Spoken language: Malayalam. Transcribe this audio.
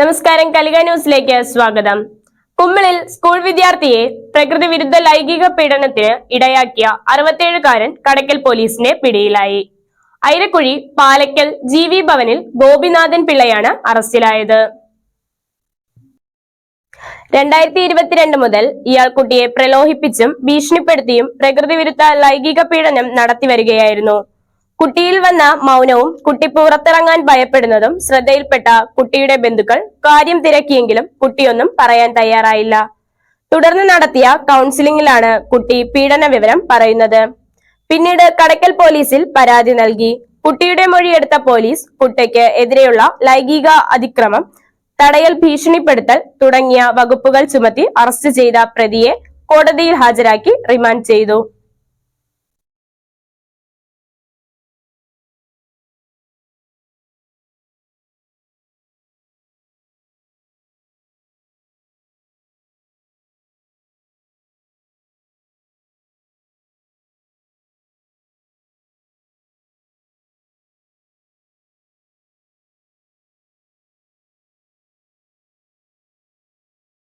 നമസ്കാരം കലിക ന്യൂസിലേക്ക് സ്വാഗതം. കുമ്മിളിൽ സ്കൂൾ വിദ്യാർത്ഥിയെ പ്രകൃതി വിരുദ്ധ ലൈംഗിക പീഡനത്തിന് ഇടയാക്കിയ അറുപത്തിയേഴുകാരൻ കടക്കൽ പോലീസിന്റെ പിടിയിലായി. ഐരക്കുഴി പാലക്കൽ ജി വി ഭവനിൽ ഗോപിനാഥൻ പിള്ളയാണ് അറസ്റ്റിലായത്. രണ്ടായിരത്തി ഇരുപത്തിരണ്ട് മുതൽ ഇയാൾ കുട്ടിയെ പ്രലോഹിപ്പിച്ചും ഭീഷണിപ്പെടുത്തിയും പ്രകൃതി വിരുദ്ധ ലൈംഗിക പീഡനം നടത്തിവരികയായിരുന്നു കുട്ടിയിൽ വന്ന മൗനവും കുട്ടി പുറത്തിറങ്ങാൻ ഭയപ്പെടുന്നതും ശ്രദ്ധയിൽപ്പെട്ട കുട്ടിയുടെ ബന്ധുക്കൾ കാര്യം തിരക്കിയെങ്കിലും കുട്ടിയൊന്നും പറയാൻ തയ്യാറായില്ല. തുടർന്ന് നടത്തിയ കൗൺസിലിംഗിലാണ് കുട്ടി പീഡന വിവരം പറയുന്നത്. പിന്നീട് കടക്കൽ പോലീസിൽ പരാതി നൽകി. കുട്ടിയുടെ മൊഴിയെടുത്ത പോലീസ് കുട്ടിക്ക് എതിരെയുള്ള ലൈംഗിക അതിക്രമം തടയൽ ഭീഷണിപ്പെടുത്തൽ തുടങ്ങിയ വകുപ്പുകൾ ചുമത്തി അറസ്റ്റ് ചെയ്ത പ്രതിയെ കോടതിയിൽ ഹാജരാക്കി റിമാൻഡ് ചെയ്തു.